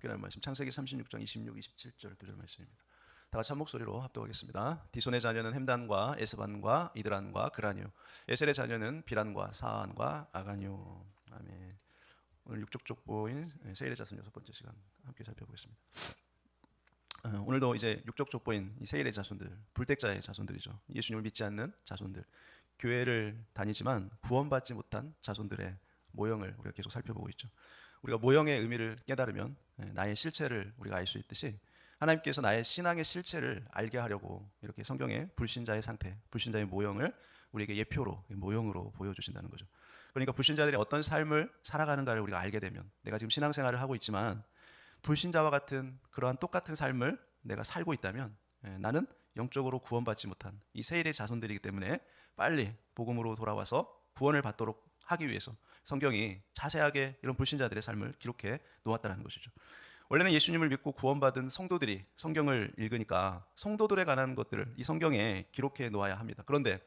함께 나눌 말씀 창세기 36장 26, 27절 두 절 말씀입니다. 다 같이 한 목소리로 합독하겠습니다. 디손의 자녀는 햄단과 에스반과 이드란과 그라뉴. 에셀의 자녀는 비란과 사안과 아가뉴. 아멘. 오늘 육족 족보인 세일의 자손 여섯 번째 시간 함께 살펴보겠습니다. 어, 오늘도 이제 육족 족보인 이 세일의 자손들, 불택자의 자손들이죠. 예수님을 믿지 않는 자손들, 교회를 다니지만 구원받지 못한 자손들의 모형을 우리가 계속 살펴보고 있죠. 우리가 모형의 의미를 깨달으면 예, 나의 실체를 우리가 알 수 있듯이 하나님께서 나의 신앙의 실체를 알게 하려고 이렇게 성경에 불신자의 상태, 불신자의 모형을 우리에게 예표로 모형으로 보여주신다는 거죠. 그러니까 불신자들이 어떤 삶을 살아가는가를 우리가 알게 되면 내가 지금 신앙생활을 하고 있지만 불신자와 같은 그러한 똑같은 삶을 내가 살고 있다면 예, 나는 영적으로 구원받지 못한 이 세일의 자손들이기 때문에 빨리 복음으로 돌아와서 구원을 받도록 하기 위해서 성경이 자세하게 이런 불신자들의 삶을 기록해 놓았다는 것이죠. 원래는 예수님을 믿고 구원받은 성도들이 성경을 읽으니까 성도들에 관한 것들을 이 성경에 기록해 놓아야 합니다. 그런데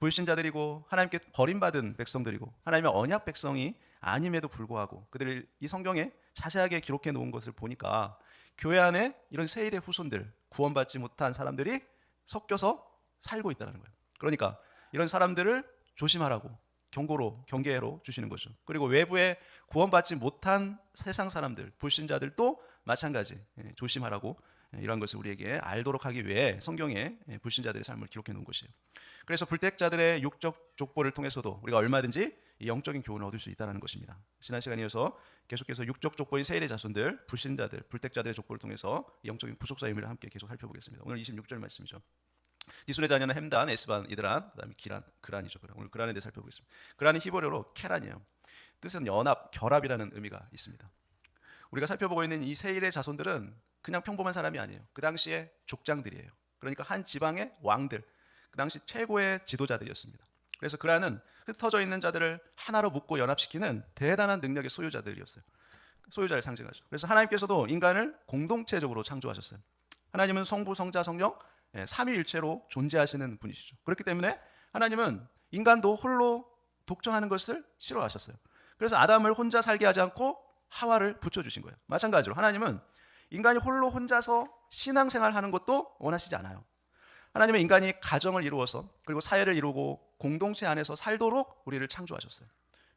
불신자들이고 하나님께 버림받은 백성들이고 하나님의 언약 백성이 아님에도 불구하고 그들이 이 성경에 자세하게 기록해 놓은 것을 보니까 교회 안에 이런 세일의 후손들 구원받지 못한 사람들이 섞여서 살고 있다는 거예요. 그러니까 이런 사람들을 조심하라고 경고로 경계로 주시는 거죠. 그리고 외부에 구원받지 못한 세상 사람들, 불신자들도 마찬가지 예, 조심하라고 예, 이런 것을 우리에게 알도록 하기 위해 성경에 예, 불신자들의 삶을 기록해 놓은 것이에요. 그래서 불택자들의 육적 족보를 통해서도 우리가 얼마든지 영적인 교훈을 얻을 수 있다는 것입니다. 지난 시간이어서 계속해서 육적 족보인 세일의 자손들, 불신자들, 불택자들의 족보를 통해서 영적인 부속사 의미를 함께 계속 살펴보겠습니다. 오늘 26절 말씀이죠. 디손의 자녀는 햄단, 에스반, 이드란, 그다음에 기란, 그란이죠. 오늘 그란에 대해 살펴보겠습니다. 그란은 히브리어로 케란이에요. 뜻은 연합, 결합이라는 의미가 있습니다. 우리가 살펴보고 있는 이 세일의 자손들은 그냥 평범한 사람이 아니에요. 그 당시에 족장들이에요. 그러니까 한 지방의 왕들, 그 당시 최고의 지도자들이었습니다. 그래서 그란은 흩어져 있는 자들을 하나로 묶고 연합시키는 대단한 능력의 소유자들이었어요. 소유자를 상징하죠. 그래서 하나님께서도 인간을 공동체적으로 창조하셨어요. 하나님은 성부, 성자, 성령 예, 삼위일체로 존재하시는 분이시죠. 그렇기 때문에 하나님은 인간도 홀로 독점하는 것을 싫어하셨어요. 그래서 아담을 혼자 살게 하지 않고 하와를 붙여주신 거예요. 마찬가지로 하나님은 인간이 홀로 혼자서 신앙생활 하는 것도 원하시지 않아요. 하나님은 인간이 가정을 이루어서 그리고 사회를 이루고 공동체 안에서 살도록 우리를 창조하셨어요.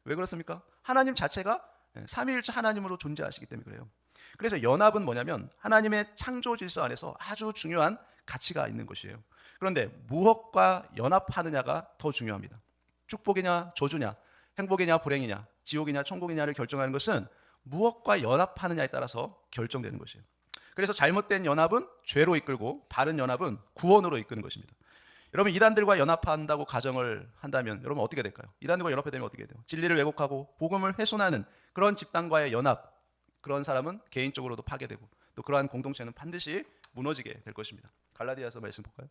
왜 그렇습니까? 하나님 자체가 예, 삼위일체 하나님으로 존재하시기 때문에 그래요. 그래서 연합은 뭐냐면 하나님의 창조 질서 안에서 아주 중요한 가치가 있는 것이에요. 그런데 무엇과 연합하느냐가 더 중요합니다. 축복이냐 저주냐, 행복이냐 불행이냐, 지옥이냐 천국이냐를 결정하는 것은 무엇과 연합하느냐에 따라서 결정되는 것이에요. 그래서 잘못된 연합은 죄로 이끌고 바른 연합은 구원으로 이끄는 것입니다. 여러분 이단들과 연합한다고 가정을 한다면 여러분 어떻게 될까요? 이단들과 연합이 되면 어떻게 돼요? 진리를 왜곡하고 복음을 훼손하는 그런 집단과의 연합 그런 사람은 개인적으로도 파괴되고 또 그러한 공동체는 반드시 무너지게 될 것입니다. 갈라디아서 말씀 볼까요?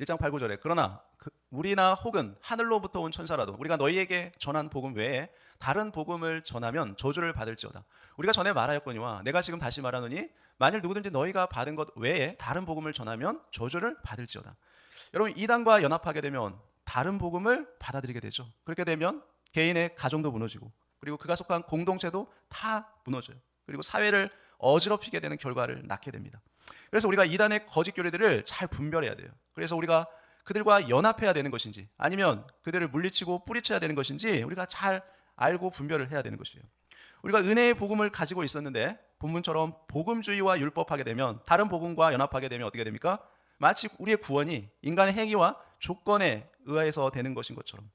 1장 8, 9절에 그러나 그 우리나 혹은 하늘로부터 온 천사라도 우리가 너희에게 전한 복음 외에 다른 복음을 전하면 저주를 받을지어다. 우리가 전에 말하였거니와 내가 지금 다시 말하노니 만일 누구든지 너희가 받은 것 외에 다른 복음을 전하면 저주를 받을지어다. 여러분 이단과 연합하게 되면 다른 복음을 받아들이게 되죠. 그렇게 되면 개인의 가정도 무너지고 그리고 그가 속한 공동체도 다 무너져요. 그리고 사회를 어지럽히게 되는 결과를 낳게 됩니다. 그래서 우리가 이단의 거짓 교리들을 잘 분별해야 돼요. 그래서 우리가 그들과 연합해야 되는 것인지 아니면 그들을 물리치고 뿌리쳐야 되는 것인지 우리가 잘 알고 분별을 해야 되는 것이에요. 우리가 은혜의 복음을 가지고 있었는데 본문처럼 복음주의와 율법하게 되면 다른 복음과 연합하게 되면 어떻게 됩니까? 마치 우리의 구원이 인간의 행위와 조건에 의해서 되는 것인 것처럼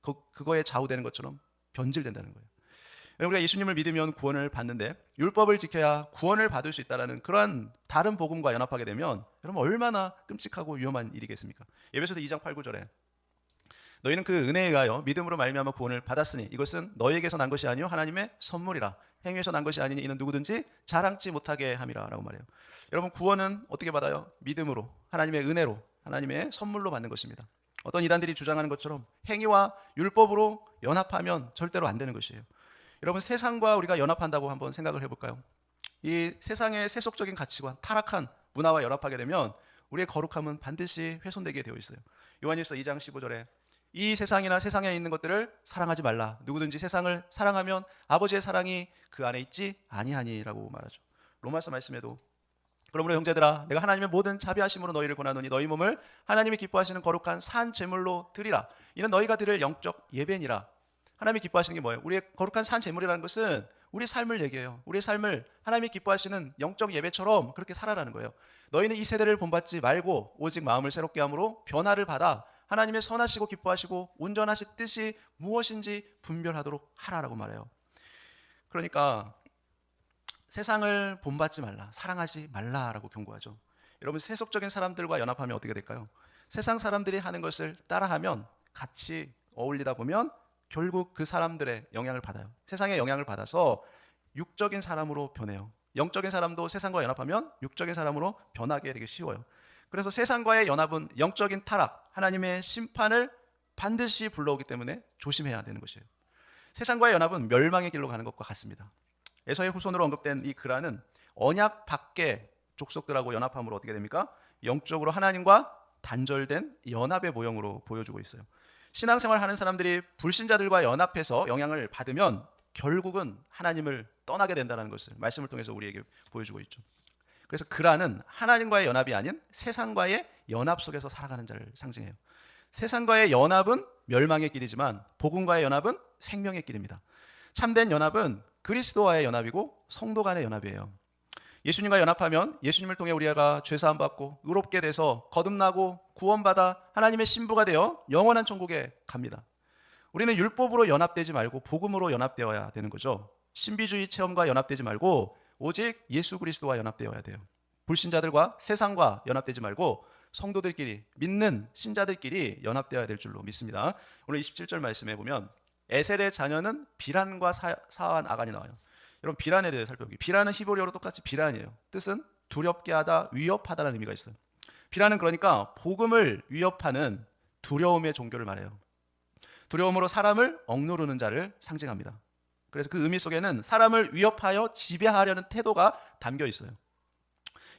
그, 그거에 좌우되는 것처럼 변질된다는 거예요. 우리가 예수님을 믿으면 구원을 받는데 율법을 지켜야 구원을 받을 수 있다라는 그러한 다른 복음과 연합하게 되면 여러분 얼마나 끔찍하고 위험한 일이겠습니까? 예배소서 2장 8, 9절에 너희는 그 은혜에 의하여 믿음으로 말미암아 구원을 받았으니 이것은 너희에게서 난 것이 아니요 하나님의 선물이라 행위에서 난 것이 아니니 이는 누구든지 자랑치 못하게 함이라라고 말해요. 여러분 구원은 어떻게 받아요? 믿음으로 하나님의 은혜로 하나님의 선물로 받는 것입니다. 어떤 이단들이 주장하는 것처럼 행위와 율법으로 연합하면 절대로 안 되는 것이에요. 여러분 세상과 우리가 연합한다고 한번 생각을 해볼까요? 이 세상의 세속적인 가치관, 타락한 문화와 연합하게 되면 우리의 거룩함은 반드시 훼손되게 되어 있어요. 요한일서 2장 15절에 이 세상이나 세상에 있는 것들을 사랑하지 말라. 누구든지 세상을 사랑하면 아버지의 사랑이 그 안에 있지 아니하니라고 말하죠. 로마서 말씀에도 그러므로 형제들아 내가 하나님의 모든 자비하심으로 너희를 권하노니 너희 몸을 하나님이 기뻐하시는 거룩한 산 제물로 드리라. 이는 너희가 드릴 영적 예배니라. 하나님이 기뻐하시는 게 뭐예요? 우리의 거룩한 산 제물이라는 것은 우리의 삶을 얘기해요. 우리의 삶을 하나님이 기뻐하시는 영적 예배처럼 그렇게 살아라는 거예요. 너희는 이 세대를 본받지 말고 오직 마음을 새롭게 함으로 변화를 받아 하나님의 선하시고 기뻐하시고 온전하신 뜻이 무엇인지 분별하도록 하라라고 말해요. 그러니까 세상을 본받지 말라, 사랑하지 말라라고 경고하죠. 여러분 세속적인 사람들과 연합하면 어떻게 될까요? 세상 사람들이 하는 것을 따라하면 같이 어울리다 보면 결국 그 사람들의 영향을 받아요. 세상의 영향을 받아서 육적인 사람으로 변해요. 영적인 사람도 세상과 연합하면 육적인 사람으로 변하게 되기 쉬워요. 그래서 세상과의 연합은 영적인 타락, 하나님의 심판을 반드시 불러오기 때문에 조심해야 되는 것이에요. 세상과의 연합은 멸망의 길로 가는 것과 같습니다. 에서의 후손으로 언급된 이 그라는 언약 밖의 족속들하고 연합함으로 어떻게 됩니까? 영적으로 하나님과 단절된 연합의 모형으로 보여주고 있어요. 신앙생활 하는 사람들이 불신자들과 연합해서 영향을 받으면 결국은 하나님을 떠나게 된다는 것을 말씀을 통해서 우리에게 보여주고 있죠. 그래서 그라는 하나님과의 연합이 아닌 세상과의 연합 속에서 살아가는 자를 상징해요. 세상과의 연합은 멸망의 길이지만 복음과의 연합은 생명의 길입니다. 참된 연합은 그리스도와의 연합이고 성도 간의 연합이에요. 예수님과 연합하면 예수님을 통해 우리가 죄 사함 받고 의롭게 돼서 거듭나고 구원받아 하나님의 신부가 되어 영원한 천국에 갑니다. 우리는 율법으로 연합되지 말고 복음으로 연합되어야 되는 거죠. 신비주의 체험과 연합되지 말고 오직 예수 그리스도와 연합되어야 돼요. 불신자들과 세상과 연합되지 말고 성도들끼리 믿는 신자들끼리 연합되어야 될 줄로 믿습니다. 오늘 27절 말씀해 보면 에셀의 자녀는 비란과 사, 사한 아간이 나와요. 여러분 비란에 대해 살펴보기. 비란은 히브리어로 똑같이 비란이에요. 뜻은 두렵게 하다, 위협하다라는 의미가 있어요. 비란은 그러니까 복음을 위협하는 두려움의 종교를 말해요. 두려움으로 사람을 억누르는 자를 상징합니다. 그래서 그 의미 속에는 사람을 위협하여 지배하려는 태도가 담겨 있어요.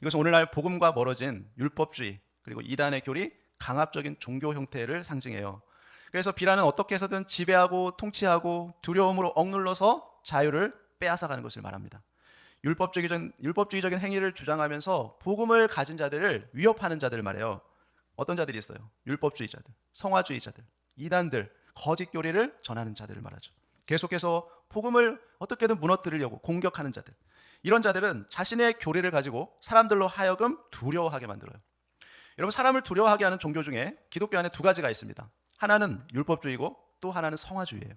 이것은 오늘날 복음과 멀어진 율법주의 그리고 이단의 교리, 강압적인 종교 형태를 상징해요. 그래서 비라는 어떻게 해서든 지배하고 통치하고 두려움으로 억눌러서 자유를 빼앗아가는 것을 말합니다. 율법주의적인, 율법주의적인 행위를 주장하면서 복음을 가진 자들을 위협하는 자들을 말해요. 어떤 자들이 있어요? 율법주의자들, 성화주의자들, 이단들, 거짓 교리를 전하는 자들을 말하죠. 계속해서 복음을 어떻게든 무너뜨리려고 공격하는 자들. 이런 자들은 자신의 교리를 가지고 사람들로 하여금 두려워하게 만들어요. 여러분 사람을 두려워하게 하는 종교 중에 기독교 안에 두 가지가 있습니다. 하나는 율법주의고 또 하나는 성화주의예요.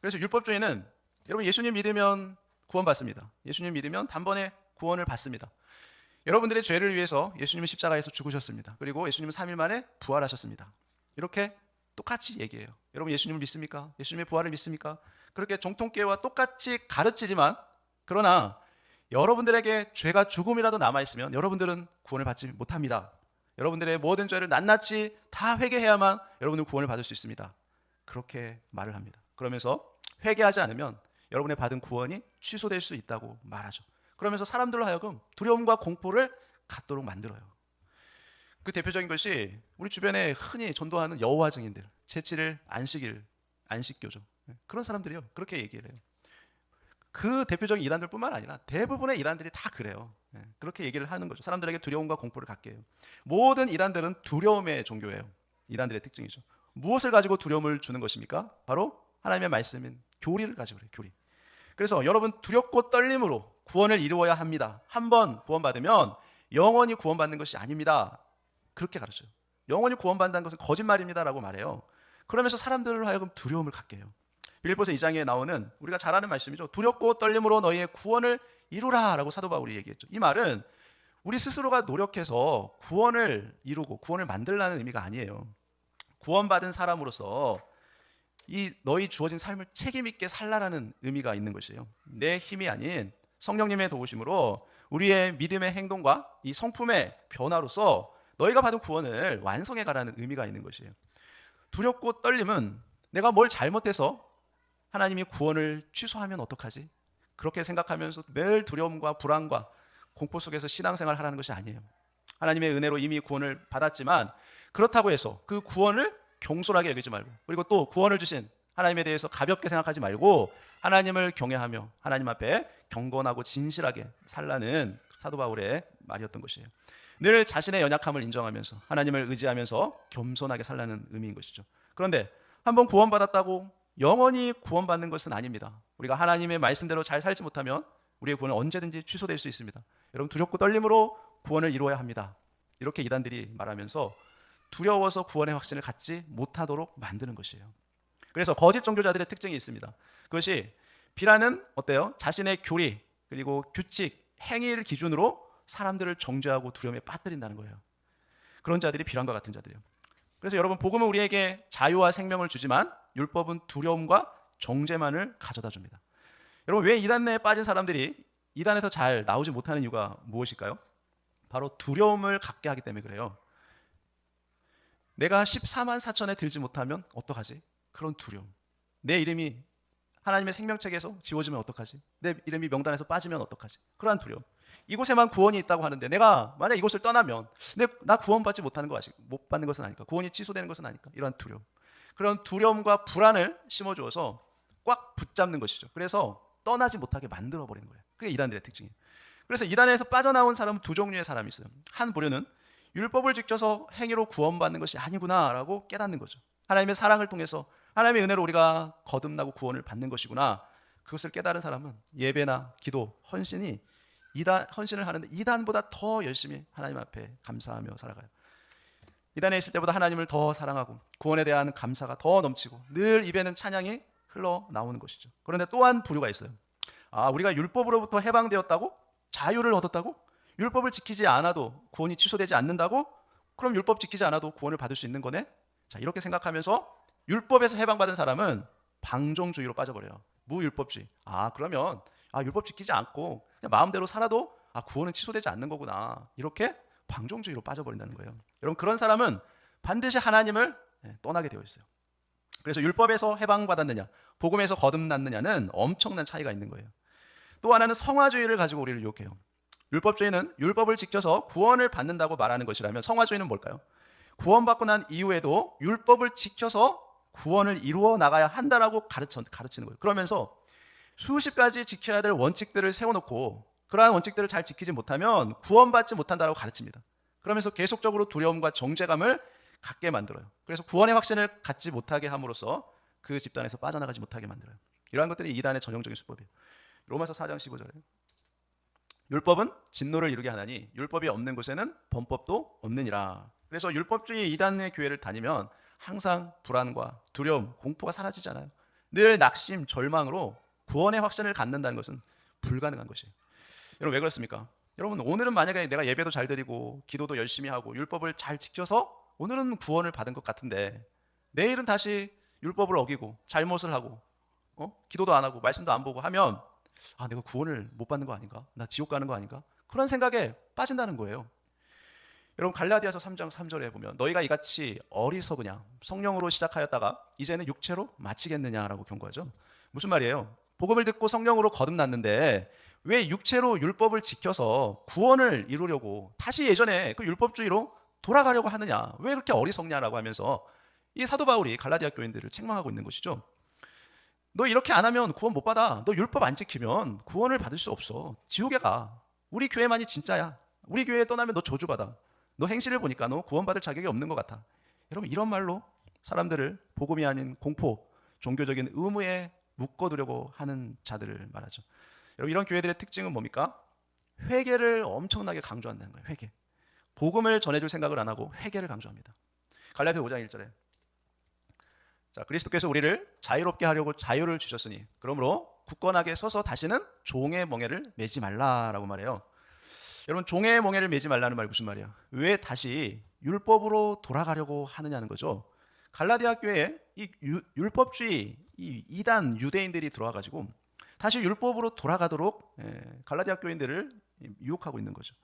그래서 율법주의는 여러분 예수님 믿으면 구원받습니다. 예수님 믿으면 단번에 구원을 받습니다. 여러분들의 죄를 위해서 예수님은 십자가에서 죽으셨습니다. 그리고 예수님은 3일 만에 부활하셨습니다. 이렇게 똑같이 얘기해요. 여러분 예수님을 믿습니까? 예수님의 부활을 믿습니까? 그렇게 정통교회와 똑같이 가르치지만 그러나 여러분들에게 죄가 조금이라도 남아 있으면 여러분들은 구원을 받지 못합니다. 여러분들의 모든 죄를 낱낱이 다 회개해야만 여러분은 구원을 받을 수 있습니다. 그렇게 말을 합니다. 그러면서 회개하지 않으면 여러분의 받은 구원이 취소될 수 있다고 말하죠. 그러면서 사람들로 하여금 두려움과 공포를 갖도록 만들어요. 그 대표적인 것이 우리 주변에 흔히 전도하는 여호와 증인들, 제7일 안식일, 안식교죠. 그런 사람들이요. 그렇게 얘기를 해요. 그 대표적인 이단들뿐만 아니라 대부분의 이단들이 다 그래요. 그렇게 얘기를 하는 거죠. 사람들에게 두려움과 공포를 갖게 해요. 모든 이단들은 두려움의 종교예요. 이단들의 특징이죠. 무엇을 가지고 두려움을 주는 것입니까? 바로 하나님의 말씀인 교리를 가지고 그래요. 교리. 그래서 여러분 두렵고 떨림으로 구원을 이루어야 합니다. 한 번 구원받으면 영원히 구원받는 것이 아닙니다. 그렇게 가르쳐요. 영원히 구원받는다는 것은 거짓말입니다라고 말해요. 그러면서 사람들을 하여금 두려움을 갖게 해요. 빌립보서 2장에 나오는 우리가 잘 아는 말씀이죠. 두렵고 떨림으로 너희의 구원을 이루라라고 사도 바울이 얘기했죠. 이 말은 우리 스스로가 노력해서 구원을 이루고 구원을 만들라는 의미가 아니에요. 구원받은 사람으로서 이 너희 주어진 삶을 책임 있게 살라라는 의미가 있는 것이에요. 내 힘이 아닌 성령님의 도우심으로 우리의 믿음의 행동과 이 성품의 변화로서 너희가 받은 구원을 완성해 가라는 의미가 있는 것이에요. 두렵고 떨림은 내가 뭘 잘못해서 하나님이 구원을 취소하면 어떡하지? 그렇게 생각하면서 매일 두려움과 불안과 공포 속에서 신앙생활 하라는 것이 아니에요. 하나님의 은혜로 이미 구원을 받았지만 그렇다고 해서 그 구원을 경솔하게 여기지 말고 그리고 또 구원을 주신 하나님에 대해서 가볍게 생각하지 말고 하나님을 경외하며 하나님 앞에 경건하고 진실하게 살라는 사도 바울의 말이었던 것이에요. 늘 자신의 연약함을 인정하면서 하나님을 의지하면서 겸손하게 살라는 의미인 것이죠. 그런데 한번 구원받았다고 영원히 구원받는 것은 아닙니다. 우리가 하나님의 말씀대로 잘 살지 못하면 우리의 구원은 언제든지 취소될 수 있습니다. 여러분 두렵고 떨림으로 구원을 이루어야 합니다. 이렇게 이단들이 말하면서 두려워서 구원의 확신을 갖지 못하도록 만드는 것이에요. 그래서 거짓 종교자들의 특징이 있습니다. 그것이 비라는 어때요? 자신의 교리 그리고 규칙, 행위를 기준으로 사람들을 정죄하고 두려움에 빠뜨린다는 거예요. 그런 자들이 비란과 같은 자들이에요. 그래서 여러분 복음은 우리에게 자유와 생명을 주지만 율법은 두려움과 정죄만을 가져다 줍니다. 여러분 왜 이단 내에 빠진 사람들이 이단에서 잘 나오지 못하는 이유가 무엇일까요? 바로 두려움을 갖게 하기 때문에 그래요. 내가 14만 4천에 들지 못하면 어떡하지? 그런 두려움. 내 이름이 하나님의 생명책에서 지워지면 어떡하지? 내 이름이 명단에서 빠지면 어떡하지? 그러한 두려움. 이곳에만 구원이 있다고 하는데 내가 만약 이곳을 떠나면 내, 나 구원받지 못하는 거 아직 못 받는 것은 아닐까? 구원이 취소되는 것은 아닐까? 이러한 두려움. 그런 두려움과 불안을 심어 주어서 꽉 붙잡는 것이죠. 그래서 떠나지 못하게 만들어 버리는 거예요. 그게 이단들의 특징이에요. 그래서 이단에서 빠져나온 사람은 두 종류의 사람이 있어요. 한 부류는 율법을 지켜서 행위로 구원받는 것이 아니구나라고 깨닫는 거죠. 하나님의 사랑을 통해서 하나님의 은혜로 우리가 거듭나고 구원을 받는 것이구나. 그것을 깨달은 사람은 예배나 기도, 헌신이 이단 헌신을 하는데 이단보다 더 열심히 하나님 앞에 감사하며 살아가요. 이단에 있을 때보다 하나님을 더 사랑하고 구원에 대한 감사가 더 넘치고 늘 입에는 찬양이 흘러 나오는 것이죠. 그런데 또한 부류가 있어요. 아, 우리가 율법으로부터 해방되었다고? 자유를 얻었다고? 율법을 지키지 않아도 구원이 취소되지 않는다고? 그럼 율법 지키지 않아도 구원을 받을 수 있는 거네? 자, 이렇게 생각하면서 율법에서 해방받은 사람은 방종주의로 빠져버려요. 무율법주의. 아, 그러면 아, 율법 지키지 않고 그냥 마음대로 살아도 아, 구원은 취소되지 않는 거구나. 이렇게 방종주의로 빠져버린다는 거예요. 여러분 그런 사람은 반드시 하나님을 예, 떠나게 되어 있어요. 그래서 율법에서 해방받았느냐, 복음에서 거듭났느냐는 엄청난 차이가 있는 거예요. 또 하나는 성화주의를 가지고 우리를 유혹해요. 율법주의는 율법을 지켜서 구원을 받는다고 말하는 것이라면 성화주의는 뭘까요? 구원받고 난 이후에도 율법을 지켜서 구원을 이루어 나가야 한다라고 가르쳐, 가르치는 거예요. 그러면서 수십 가지 지켜야 될 원칙들을 세워놓고 그러한 원칙들을 잘 지키지 못하면 구원받지 못한다고 가르칩니다. 그러면서 계속적으로 두려움과 정죄감을 갖게 만들어요. 그래서 구원의 확신을 갖지 못하게 함으로써 그 집단에서 빠져나가지 못하게 만들어요. 이러한 것들이 이단의 전형적인 수법이에요. 로마서 4장 15절에 율법은 진노를 이루게 하나니 율법이 없는 곳에는 범법도 없느니라. 그래서 율법주의 이단의 교회를 다니면 항상 불안과 두려움, 공포가 사라지잖아요. 늘 낙심, 절망으로 구원의 확신을 갖는다는 것은 불가능한 것이에요. 여러분 왜 그렇습니까? 여러분 오늘은 만약에 내가 예배도 잘 드리고 기도도 열심히 하고 율법을 잘 지켜서 오늘은 구원을 받은 것 같은데 내일은 다시 율법을 어기고 잘못을 하고 어? 기도도 안 하고 말씀도 안 보고 하면 아 내가 구원을 못 받는 거 아닌가? 나 지옥 가는 거 아닌가? 그런 생각에 빠진다는 거예요. 여러분 갈라디아서 3장 3절에 보면 너희가 이같이 어리석으냐 성령으로 시작하였다가 이제는 육체로 마치겠느냐라고 경고하죠. 무슨 말이에요? 복음을 듣고 성령으로 거듭났는데 왜 육체로 율법을 지켜서 구원을 이루려고 다시 예전에 그 율법주의로 돌아가려고 하느냐? 왜 그렇게 어리석냐라고 하면서 이 사도 바울이 갈라디아 교인들을 책망하고 있는 것이죠. 너 이렇게 안 하면 구원 못 받아. 너 율법 안 지키면 구원을 받을 수 없어. 지옥에 가. 우리 교회만이 진짜야. 우리 교회에 떠나면 너 저주받아. 너 행실을 보니까 너 구원받을 자격이 없는 것 같아. 여러분 이런 말로 사람들을 복음이 아닌 공포, 종교적인 의무에 묶어두려고 하는 자들을 말하죠. 여러분 이런 교회들의 특징은 뭡니까? 회개를 엄청나게 강조한다는 거예요. 회개. 복음을 전해줄 생각을 안 하고 회개를 강조합니다. 갈라디아 5장 1절에 자 그리스도께서 우리를 자유롭게 하려고 자유를 주셨으니 그러므로 굳건하게 서서 다시는 종의 멍에를 매지 말라라고 말해요. 여러분 종의 멍에를 매지 말라는 말 무슨 말이야? 왜 다시 율법으로 돌아가려고 하느냐는 거죠. 갈라디아 교회에 이 율법주의 이 이단 유대인들이 들어와 가지고 다시 율법으로 돌아가도록 예, 갈라디아 교인들을 유혹하고 있는 거죠.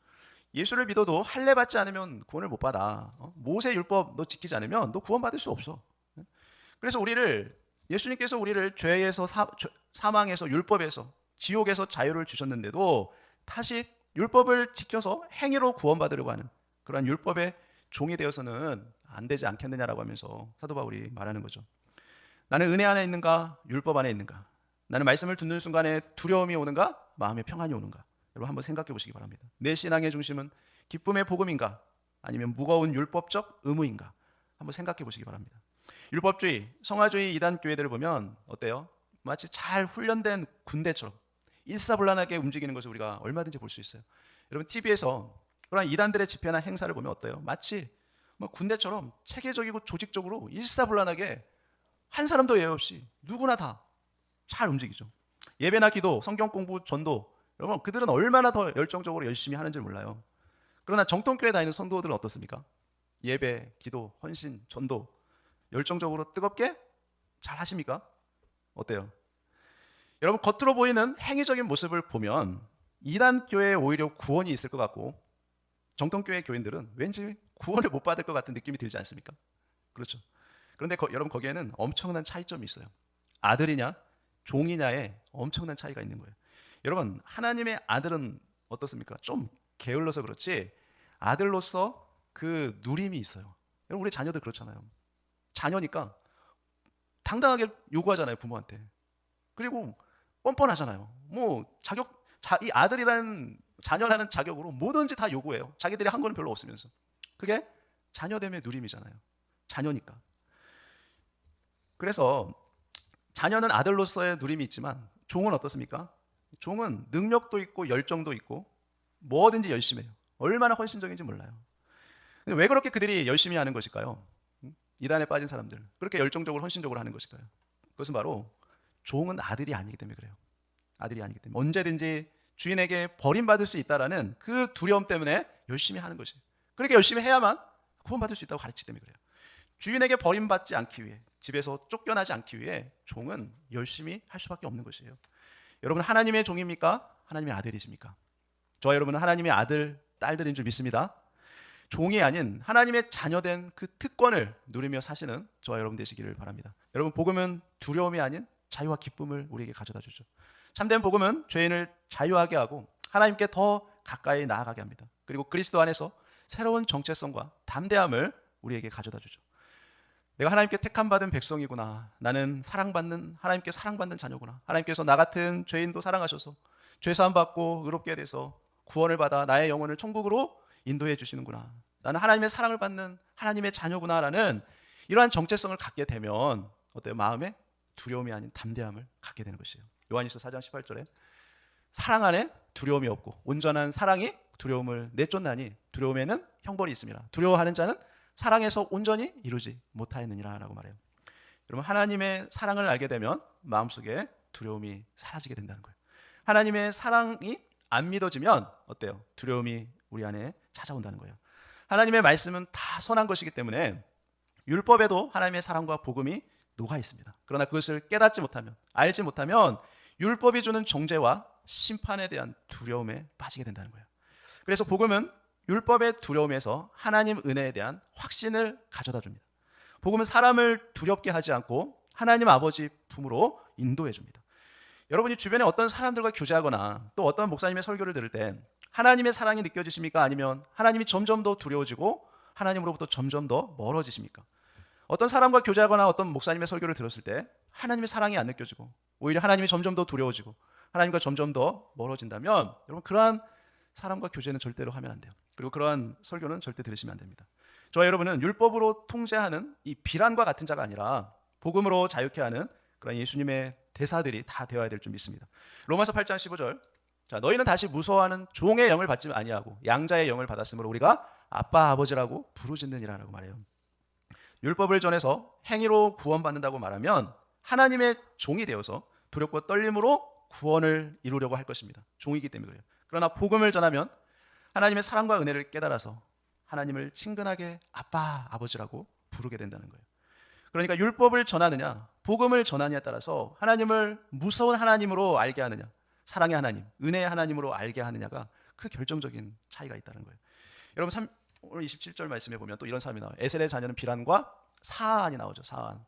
예수를 믿어도 할례 받지 않으면 구원을 못 받아. 어? 모세 율법 너 지키지 않으면 너 구원 받을 수 없어. 예? 그래서 우리를 예수님께서 우리를 죄에서 사, 사망에서 율법에서 지옥에서 자유를 주셨는데도 다시 율법을 지켜서 행위로 구원받으려고 하는 그러한 율법의 종이 되어서는 안 되지 않겠느냐라고 하면서 사도 바울이 말하는 거죠. 나는 은혜 안에 있는가 율법 안에 있는가? 나는 말씀을 듣는 순간에 두려움이 오는가 마음의 평안이 오는가? 여러분 한번 생각해 보시기 바랍니다. 내 신앙의 중심은 기쁨의 복음인가 아니면 무거운 율법적 의무인가? 한번 생각해 보시기 바랍니다. 율법주의, 성화주의 이단 교회들을 보면 어때요? 마치 잘 훈련된 군대처럼 일사불란하게 움직이는 것을 우리가 얼마든지 볼 수 있어요. 여러분 TV에서 그런 이단들의 집회나 행사를 보면 어때요? 마치 뭐 군대처럼 체계적이고 조직적으로 일사불란하게 한 사람도 예외 없이 누구나 다 잘 움직이죠. 예배나 기도, 성경 공부, 전도 여러분 그들은 얼마나 더 열정적으로 열심히 하는 줄 몰라요. 그러나 정통교회 다니는 성도들은 어떻습니까? 예배, 기도, 헌신, 전도 열정적으로 뜨겁게 잘 하십니까? 어때요? 여러분 겉으로 보이는 행위적인 모습을 보면 이단 교회에 오히려 구원이 있을 것 같고 정통교회 교인들은 왠지 구원을 못 받을 것 같은 느낌이 들지 않습니까? 그렇죠. 그런데 거, 여러분 거기에는 엄청난 차이점이 있어요. 아들이냐 종이냐에 엄청난 차이가 있는 거예요. 여러분 하나님의 아들은 어떻습니까? 좀 게을러서 그렇지 아들로서 그 누림이 있어요. 여러분 우리 자녀들 그렇잖아요. 자녀니까 당당하게 요구하잖아요 부모한테. 그리고 뻔뻔하잖아요. 뭐 자격 자, 이 아들이라는 자녀라는 자격으로 뭐든지 다 요구해요. 자기들이 한 거는 별로 없으면서. 그게 자녀됨의 누림이잖아요. 자녀니까. 그래서 자녀는 아들로서의 누림이 있지만 종은 어떻습니까? 종은 능력도 있고 열정도 있고 뭐든지 열심히 해요. 얼마나 헌신적인지 몰라요. 왜 그렇게 그들이 열심히 하는 것일까요? 이단에 빠진 사람들. 그렇게 열정적으로 헌신적으로 하는 것일까요? 그것은 바로 종은 아들이 아니기 때문에 그래요. 아들이 아니기 때문에 언제든지 주인에게 버림받을 수 있다라는 그 두려움 때문에 열심히 하는 것이에요. 그렇게 열심히 해야만 구원받을 수 있다고 가르치기 때문에 그래요. 주인에게 버림받지 않기 위해 집에서 쫓겨나지 않기 위해 종은 열심히 할 수밖에 없는 것이에요. 여러분 하나님의 종입니까? 하나님의 아들이십니까? 저와 여러분은 하나님의 아들, 딸들인 줄 믿습니다. 종이 아닌 하나님의 자녀된 그 특권을 누리며 사시는 저와 여러분 되시기를 바랍니다. 여러분 복음은 두려움이 아닌 자유와 기쁨을 우리에게 가져다 주죠. 참된 복음은 죄인을 자유하게 하고 하나님께 더 가까이 나아가게 합니다. 그리고 그리스도 안에서 새로운 정체성과 담대함을 우리에게 가져다 주죠. 내가 하나님께 택함 받은 백성이구나. 나는 사랑받는 하나님께 사랑받는 자녀구나. 하나님께서 나 같은 죄인도 사랑하셔서 죄 사함 받고 의롭게 돼서 구원을 받아 나의 영혼을 천국으로 인도해 주시는구나. 나는 하나님의 사랑을 받는 하나님의 자녀구나라는 이러한 정체성을 갖게 되면 어때요? 마음에 두려움이 아닌 담대함을 갖게 되는 것이에요. 요한일서 4장 18절에 사랑 안에 두려움이 없고 온전한 사랑이 두려움을 내쫓나니 두려움에는 형벌이 있습니다. 두려워하는 자는 사랑에서 온전히 이루지 못하였느니라라고 말해요. 여러분 하나님의 사랑을 알게 되면 마음속에 두려움이 사라지게 된다는 거예요. 하나님의 사랑이 안 믿어지면 어때요? 두려움이 우리 안에 찾아온다는 거예요. 하나님의 말씀은 다 선한 것이기 때문에 율법에도 하나님의 사랑과 복음이 녹아 있습니다. 그러나 그것을 깨닫지 못하면 알지 못하면 율법이 주는 정죄와 심판에 대한 두려움에 빠지게 된다는 거예요. 그래서 복음은 율법의 두려움에서 하나님 은혜에 대한 확신을 가져다 줍니다. 복음은 사람을 두렵게 하지 않고 하나님 아버지 품으로 인도해 줍니다. 여러분이 주변에 어떤 사람들과 교제하거나 또 어떤 목사님의 설교를 들을 때 하나님의 사랑이 느껴지십니까? 아니면 하나님이 점점 더 두려워지고 하나님으로부터 점점 더 멀어지십니까? 어떤 사람과 교제하거나 어떤 목사님의 설교를 들었을 때 하나님의 사랑이 안 느껴지고 오히려 하나님이 점점 더 두려워지고 하나님과 점점 더 멀어진다면 여러분 그러한 사람과 교제는 절대로 하면 안 돼요. 그리고 그러한 설교는 절대 들으시면 안 됩니다. 저와 여러분은 율법으로 통제하는 이 비란과 같은 자가 아니라 복음으로 자유케 하는 그런 예수님의 대사들이 다 되어야 될 줄 믿습니다. 로마서 8장 15절. 자, 너희는 다시 무서워하는 종의 영을 받지 아니하고 양자의 영을 받았으므로 우리가 아빠 아버지라고 부르짖느니라라고 말해요. 율법을 전해서 행위로 구원받는다고 말하면 하나님의 종이 되어서 두렵고 떨림으로 구원을 이루려고 할 것입니다. 종이기 때문에 그래요. 그러나 복음을 전하면 하나님의 사랑과 은혜를 깨달아서 하나님을 친근하게 아빠, 아버지라고 부르게 된다는 거예요. 그러니까 율법을 전하느냐, 복음을 전하느냐에 따라서 하나님을 무서운 하나님으로 알게 하느냐, 사랑의 하나님, 은혜의 하나님으로 알게 하느냐가 그 결정적인 차이가 있다는 거예요. 여러분 3, 오늘 27절 말씀에 보면 또 이런 사람이 나와요. 에셀의 자녀는 비란과 사안이 나오죠. 사안.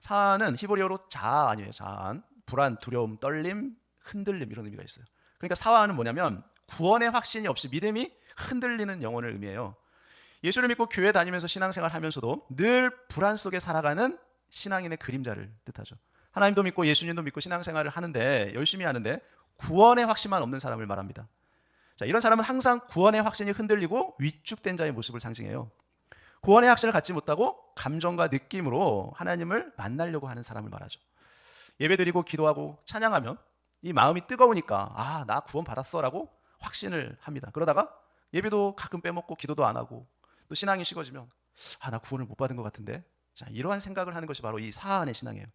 사안은 히브리어로 자아니에요. 자안. 불안, 두려움, 떨림, 흔들림 이런 의미가 있어요. 그러니까 사안은 뭐냐면 구원의 확신이 없이 믿음이 흔들리는 영혼을 의미해요. 예수를 믿고 교회 다니면서 신앙생활 하면서도 늘 불안 속에 살아가는 신앙인의 그림자를 뜻하죠. 하나님도 믿고 예수님도 믿고 신앙생활을 하는데 열심히 하는데 구원의 확신만 없는 사람을 말합니다. 자, 이런 사람은 항상 구원의 확신이 흔들리고 위축된 자의 모습을 상징해요. 구원의 확신을 갖지 못하고 감정과 느낌으로 하나님을 만나려고 하는 사람을 말하죠. 예배드리고 기도하고 찬양하면 이 마음이 뜨거우니까 아, 나 구원 받았어라고 확신을 합니다. 그러다가 예배도 가끔 빼먹고 기도도 안 하고 또 신앙이 식어지면 아, 나 구원을 못 받은 것 같은데. 자, 이러한 생각을 하는 것이 바로 이 사안의 신앙이에요.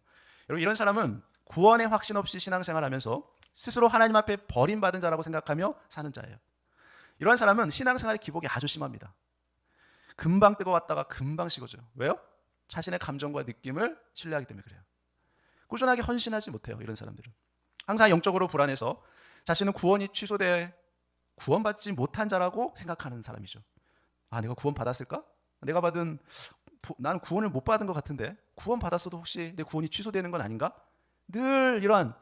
여러분 이런 사람은 구원의 확신 없이 신앙생활하면서 스스로 하나님 앞에 버림받은 자라고 생각하며 사는 자예요. 이러한 사람은 신앙생활의 기복이 아주 심합니다. 금방 뜨거웠다가 금방 식어져요. 왜요? 자신의 감정과 느낌을 신뢰하기 때문에 그래요. 꾸준하게 헌신하지 못해요. 이런 사람들은 항상 영적으로 불안해서 자신은 구원이 취소돼 구원받지 못한 자라고 생각하는 사람이죠. 아, 내가 구원 받았을까? 내가 받은 나는 구원을 못 받은 것 같은데 구원 받았어도 혹시 내 구원이 취소되는 건 아닌가? 늘 이러한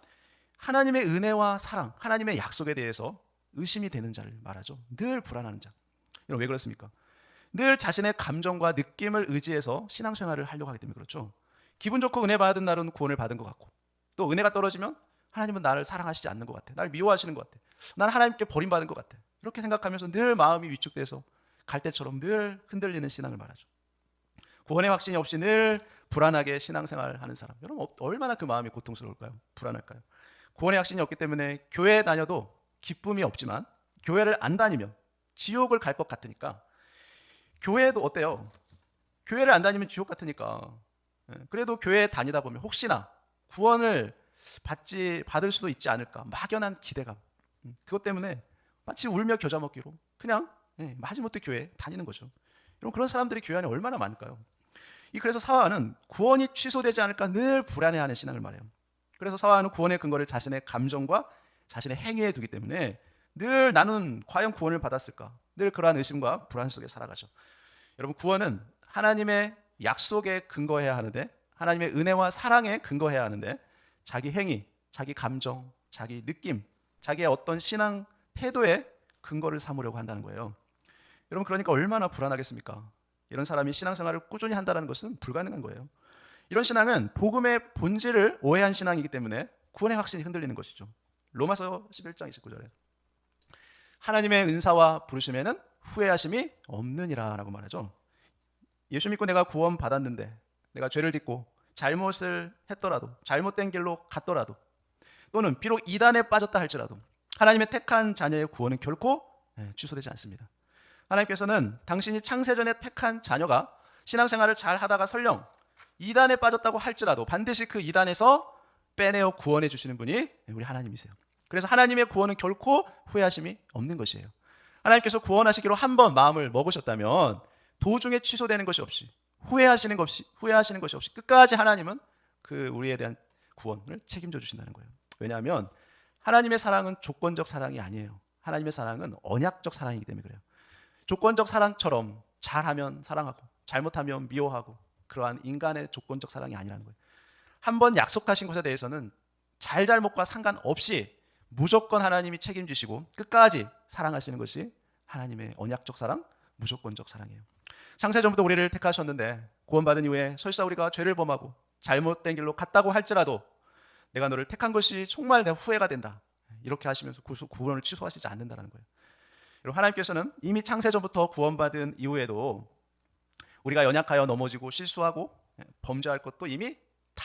하나님의 은혜와 사랑, 하나님의 약속에 대해서 의심이 되는 자를 말하죠. 늘 불안하는 자. 여러분 왜 그렇습니까? 늘 자신의 감정과 느낌을 의지해서 신앙생활을 하려고 하기 때문에 그렇죠. 기분 좋고 은혜 받은 날은 구원을 받은 것 같고 또 은혜가 떨어지면 하나님은 나를 사랑하시지 않는 것 같아. 나를 미워하시는 것 같아. 나는 하나님께 버림받은 것 같아. 이렇게 생각하면서 늘 마음이 위축돼서 갈대처럼 늘 흔들리는 신앙을 말하죠. 구원의 확신이 없이 늘 불안하게 신앙생활 하는 사람. 여러분 얼마나 그 마음이 고통스러울까요? 불안할까요? 구원의 확신이 없기 때문에 교회 다녀도 기쁨이 없지만 교회를 안 다니면 지옥을 갈 것 같으니까 교회도 어때요? 교회를 안 다니면 지옥 같으니까 예, 그래도 교회 다니다 보면 혹시나 구원을 받지 받을 수도 있지 않을까 막연한 기대감 음, 그것 때문에 마치 울며 겨자 먹기로 그냥 예, 마지못해 교회 다니는 거죠. 여러분 그런 사람들이 교회 안에 얼마나 많을까요? 이 그래서 사화는 구원이 취소되지 않을까 늘 불안해하는 신앙을 말해요. 그래서 사화는 구원의 근거를 자신의 감정과 자신의 행위에 두기 때문에 늘 나는 과연 구원을 받았을까? 늘 그러한 의심과 불안 속에 살아가죠. 여러분 구원은 하나님의 약속에 근거해야 하는데 하나님의 은혜와 사랑에 근거해야 하는데 자기 행위, 자기 감정, 자기 느낌, 자기의 어떤 신앙 태도에 근거를 삼으려고 한다는 거예요. 여러분 그러니까 얼마나 불안하겠습니까? 이런 사람이 신앙생활을 꾸준히 한다는 것은 불가능한 거예요. 이런 신앙은 복음의 본질을 오해한 신앙이기 때문에 구원의 확신이 흔들리는 것이죠. 로마서 11장 29절에 하나님의 은사와 부르심에는 후회하심이 없느니라라고 말하죠. 예수 믿고 내가 구원 받았는데 내가 죄를 짓고 잘못을 했더라도 잘못된 길로 갔더라도 또는 비록 이단에 빠졌다 할지라도 하나님의 택한 자녀의 구원은 결코 예, 취소되지 않습니다. 하나님께서는 당신이 창세전에 택한 자녀가 신앙생활을 잘 하다가 설령 이단에 빠졌다고 할지라도 반드시 그 이단에서 빼내어 구원해 주시는 분이 우리 하나님이세요. 그래서 하나님의 구원은 결코 후회하심이 없는 것이에요. 하나님께서 구원하시기로 한 번 마음을 먹으셨다면 도중에 취소되는 것이 없이 후회하시는 것이 후회하시는 것이 없이 끝까지 하나님은 그 우리에 대한 구원을 책임져 주신다는 거예요. 왜냐하면 하나님의 사랑은 조건적 사랑이 아니에요. 하나님의 사랑은 언약적 사랑이기 때문에 그래요. 조건적 사랑처럼 잘하면 사랑하고 잘못하면 미워하고 그러한 인간의 조건적 사랑이 아니라는 거예요. 한 번 약속하신 것에 대해서는 잘잘못과 상관없이 무조건 하나님이 책임지시고 끝까지 사랑하시는 것이 하나님의 언약적 사랑, 무조건적 사랑이에요. 창세전부터 우리를 택하셨는데 구원받은 이후에 설사 우리가 죄를 범하고 잘못된 길로 갔다고 할지라도 내가 너를 택한 것이 정말 내 후회가 된다. 이렇게 하시면서 구원을 취소하시지 않는다는 거예요. 여러분 하나님께서는 이미 창세 전부터 구원받은 이후에도 우리가 연약하여 넘어지고 실수하고 범죄할 것도 이미 다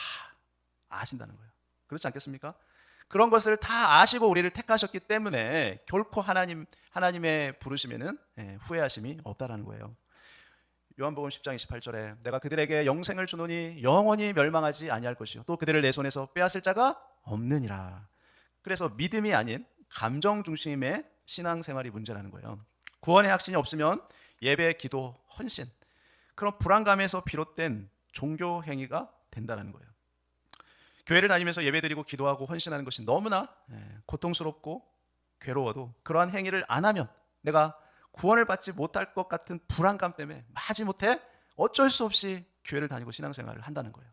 아신다는 거예요. 그렇지 않겠습니까? 그런 것을 다 아시고 우리를 택하셨기 때문에 결코 하나님 하나님의 부르심에는 예, 후회하심이 없다라는 거예요. 요한복음 10장 28절에 내가 그들에게 영생을 주노니 영원히 멸망하지 아니할 것이요 또 그들을 내 손에서 빼앗을 자가 없느니라. 그래서 믿음이 아닌 감정 중심의 신앙 생활이 문제라는 거예요. 구원의 확신이 없으면 예배, 기도, 헌신 그런 불안감에서 비롯된 종교 행위가 된다는 거예요. 교회를 다니면서 예배드리고 기도하고 헌신하는 것이 너무나 예, 고통스럽고 괴로워도 그러한 행위를 안 하면 내가 구원을 받지 못할 것 같은 불안감 때문에 마지못해 어쩔 수 없이 교회를 다니고 신앙생활을 한다는 거예요.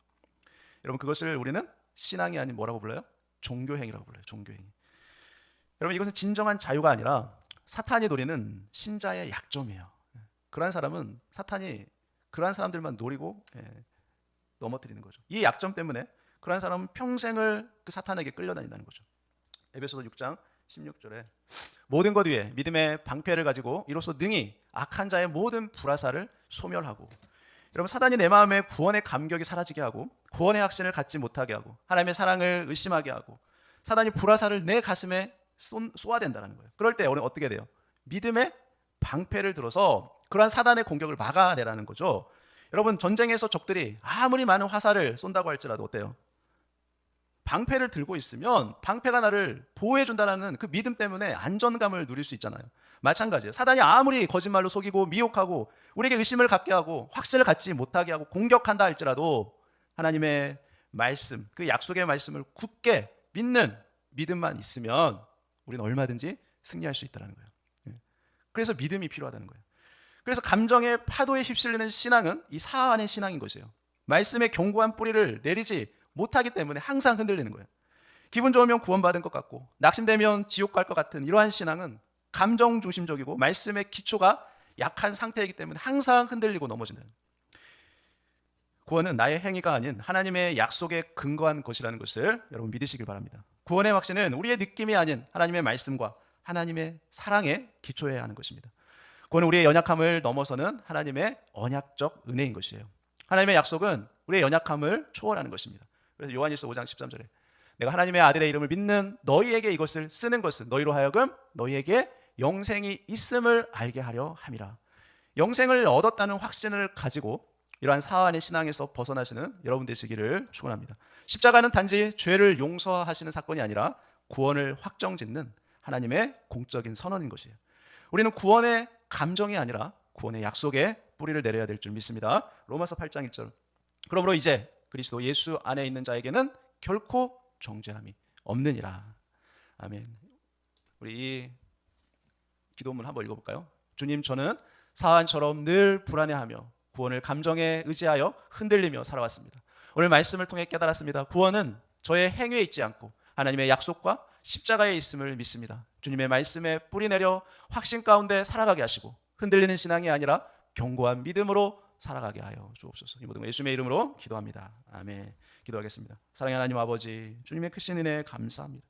여러분 그것을 우리는 신앙이 아닌 뭐라고 불러요? 종교행위라고 불러요. 종교행위. 여러분 이것은 진정한 자유가 아니라 사탄이 노리는 신자의 약점이에요. 그러한 사람은 사탄이 그러한 사람들만 노리고 예, 넘어뜨리는 거죠. 이 약점 때문에 그러한 사람은 평생을 그 사탄에게 끌려다닌다는 거죠. 에베소서 6장 16절에 모든 것 위에 믿음의 방패를 가지고 이로써 능히 악한 자의 모든 불화사를 소멸하고 여러분 사단이 내 마음에 구원의 감격이 사라지게 하고 구원의 확신을 갖지 못하게 하고 하나님의 사랑을 의심하게 하고 사단이 불화사를 내 가슴에 쏜, 쏘아댄다는 거예요. 그럴 때 우리는 어떻게 돼요? 믿음의 방패를 들어서 그러한 사단의 공격을 막아내라는 거죠. 여러분 전쟁에서 적들이 아무리 많은 화살을 쏜다고 할지라도 어때요? 방패를 들고 있으면 방패가 나를 보호해 준다라는 그 믿음 때문에 안전감을 누릴 수 있잖아요. 마찬가지예요. 사단이 아무리 거짓말로 속이고 미혹하고 우리에게 의심을 갖게 하고 확신을 갖지 못하게 하고 공격한다 할지라도 하나님의 말씀, 그 약속의 말씀을 굳게 믿는 믿음만 있으면 우리는 얼마든지 승리할 수 있다는 거예요. 예. 그래서 믿음이 필요하다는 거예요. 그래서 감정의 파도에 휩쓸리는 신앙은 이 사안의 신앙인 것이에요. 말씀의 견고한 뿌리를 내리지 못하기 때문에 항상 흔들리는 거예요. 기분 좋으면 구원받은 것 같고 낙심되면 지옥 갈 것 같은 이러한 신앙은 감정 중심적이고 말씀의 기초가 약한 상태이기 때문에 항상 흔들리고 넘어지는 구원은 나의 행위가 아닌 하나님의 약속에 근거한 것이라는 것을 여러분 믿으시길 바랍니다. 구원의 확신은 우리의 느낌이 아닌 하나님의 말씀과 하나님의 사랑에 기초해야 하는 것입니다. 구원은 우리의 연약함을 넘어서는 하나님의 언약적 은혜인 것이에요. 하나님의 약속은 우리의 연약함을 초월하는 것입니다. 그래서 요한일서 5장 13절에 내가 하나님의 아들의 이름을 믿는 너희에게 이것을 쓰는 것은 너희로 하여금 너희에게 영생이 있음을 알게 하려 함이라. 영생을 얻었다는 확신을 가지고 이러한 사안의 신앙에서 벗어나시는 여러분 되시기를 축원합니다. 십자가는 단지 죄를 용서하시는 사건이 아니라 구원을 확정짓는 하나님의 공적인 선언인 것이에요. 우리는 구원의 감정이 아니라 구원의 약속에 뿌리를 내려야 될 줄 믿습니다. 로마서 8장 1절. 그러므로 이제 그리스도 예수 안에 있는 자에게는 결코 정죄함이 없느니라. 아멘. 우리 이 기도문 한번 읽어볼까요? 주님, 저는 사안처럼 늘 불안해하며 구원을 감정에 의지하여 흔들리며 살아왔습니다. 오늘 말씀을 통해 깨달았습니다. 구원은 저의 행위에 있지 않고 하나님의 약속과 십자가에 있음을 믿습니다. 주님의 말씀에 뿌리 내려 확신 가운데 살아가게 하시고 흔들리는 신앙이 아니라 견고한 믿음으로 살아가게 하여 주옵소서. 이 모든 거 예수님의 이름으로 기도합니다. 아멘. 기도하겠습니다. 사랑의 하나님 아버지, 주님의 크신 은혜 감사합니다.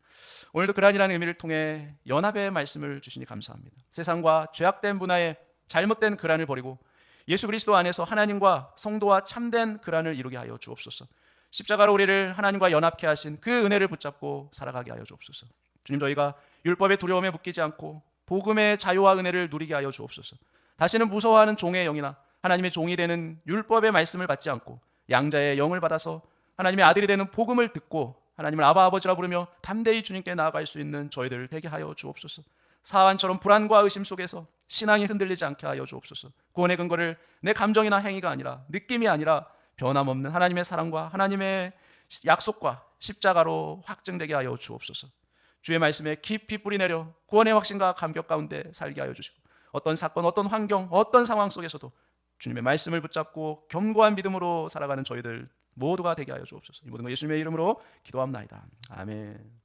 오늘도 그란이라는 의미를 통해 연합의 말씀을 주시니 감사합니다. 세상과 죄악된 문화에 잘못된 그란을 버리고 예수 그리스도 안에서 하나님과 성도와 참된 그란을 이루게 하여 주옵소서. 십자가로 우리를 하나님과 연합케 하신 그 은혜를 붙잡고 살아가게 하여 주옵소서. 주님 저희가 율법의 두려움에 묶이지 않고 복음의 자유와 은혜를 누리게 하여 주옵소서. 다시는 무서워하는 종의 영이나 하나님의 종이 되는 율법의 말씀을 받지 않고 양자의 영을 받아서 하나님의 아들이 되는 복음을 듣고 하나님을 아바 아버지라 부르며 담대히 주님께 나아갈 수 있는 저희들 되게 하여 주옵소서. 사안처럼 불안과 의심 속에서 신앙이 흔들리지 않게 하여 주옵소서. 구원의 근거를 내 감정이나 행위가 아니라 느낌이 아니라 변함없는 하나님의 사랑과 하나님의 약속과 십자가로 확증되게 하여 주옵소서. 주의 말씀에 깊이 뿌리 내려 구원의 확신과 감격 가운데 살게 하여 주시고 어떤 사건, 어떤 환경, 어떤 상황 속에서도 주님의 말씀을 붙잡고 견고한 믿음으로 살아가는 저희들 모두가 되게 하여 주옵소서. 이 모든 거 예수님의 이름으로 기도합나이다. 아멘.